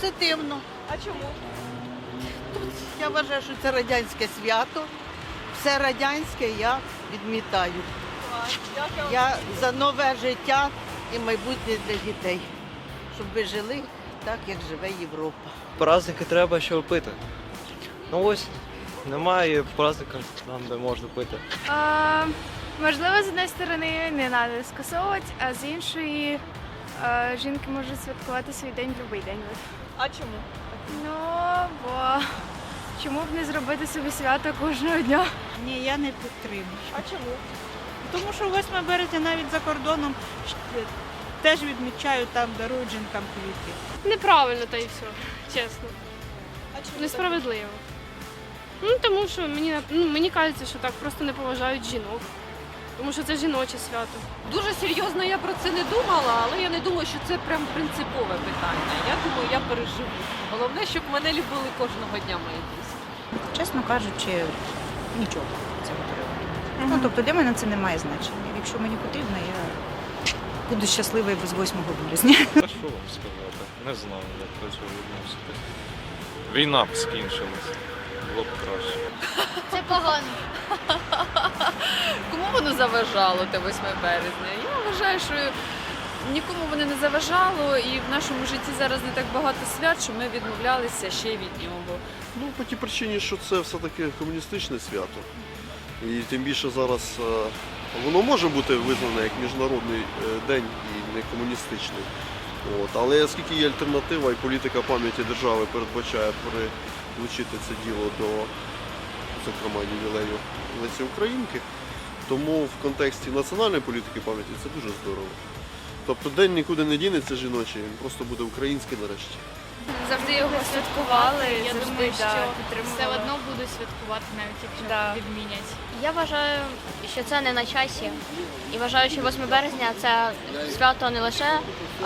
позитивно. А чому? Тут Я вважаю, що це радянське свято. Все радянське я відмітаю. Я за нове життя і майбутнє для дітей, щоб ви жили так, як живе Європа. Праздники треба, щоб пити. Ну ось, немає праздника там, де можна пити. А, можливо, з однієї сторони не треба скасовувати, а з іншої жінки можуть святкувати свій день в будь-який день. А чому? Ну, бо чому б не зробити собі свято кожного дня? Ні, я не підтримую. А чому? Тому що 8 березня навіть за кордоном теж відмічають там, дарують жінкам квіти. Неправильно та й все, чесно. А чому? Несправедливо. Ну тому що мені ну, мені кажеться, що так просто не поважають жінок. Тому що це жіноче свято. Дуже серйозно я про це не думала, але я не думаю, що це прям принципове питання. Я думаю, я переживу. Головне, щоб мене любили кожного дня мої друзі. Чесно кажучи, нічого це Ну, тобто для мене це не має значення. Якщо мені потрібно, я буду щаслива і без 8 березня. Та що вам сказати? Не знаю, як до цього відноситись. Війна б скінчилась. Було б краще. Це погано. Кому воно заважало те 8 березня? Я вважаю, що нікому воно не заважало, і в нашому житті зараз не так багато свят, що ми відмовлялися ще й від нього. Ну, по тій причині, що це все-таки комуністичне свято. І тим більше зараз е, воно може бути визнане як міжнародний е, день і не комуністичний. От. Але оскільки є альтернатива і політика пам'яті держави передбачає перелучити це діло до, зокрема, ювілею Лесі Українки, тому в контексті національної політики пам'яті це дуже здорово. Тобто день нікуди не дінеться жіночий, він просто буде український нарешті. Завжди його святкували. Я завжди, думаю, да, що підтримували. все одно буду святкувати, навіть якщо Да. відмінять. Я вважаю, що це не на часі. І вважаю, що 8 березня це свято не лише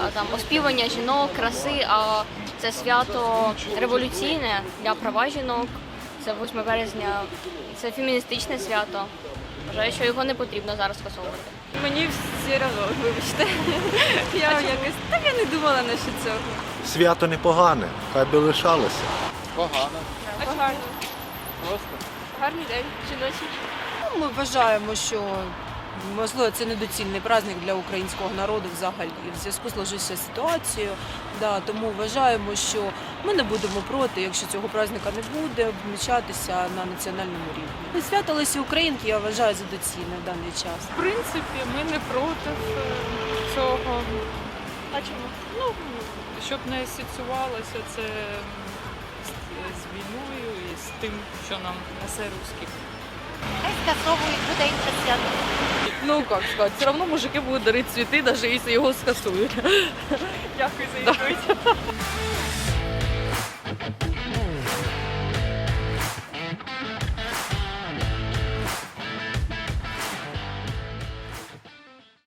а, там оспівання жінок, краси, а це свято революційне для права жінок. Це 8 березня, це феміністичне свято. Вважаю, що його не потрібно зараз скасовувати. Мені всі разом, вибачте. Я якось так я не думала на що цього. Свято непогане, хай би лишалося. А гарно. Гарний день, жіночий. Ну, Ми вважаємо, що можливо це недоцільний праздник для українського народу взагалі. В зв'язку з сложившою ситуацією. Да, тому вважаємо, що ми не будемо проти, якщо цього праздника не буде, відмічатися на національному рівні. Свято Лесі Українки я вважаю за доцільне в даний час. В принципі, ми не проти е, цього. А чому? Ну, щоб не асоціювалося це з, з війною і з тим, що нам несе русських скасовують, буде інше. Ну как сказать, все одно мужики будуть дарити цветы, навіть якщо його скасують. Дякую за відповідь.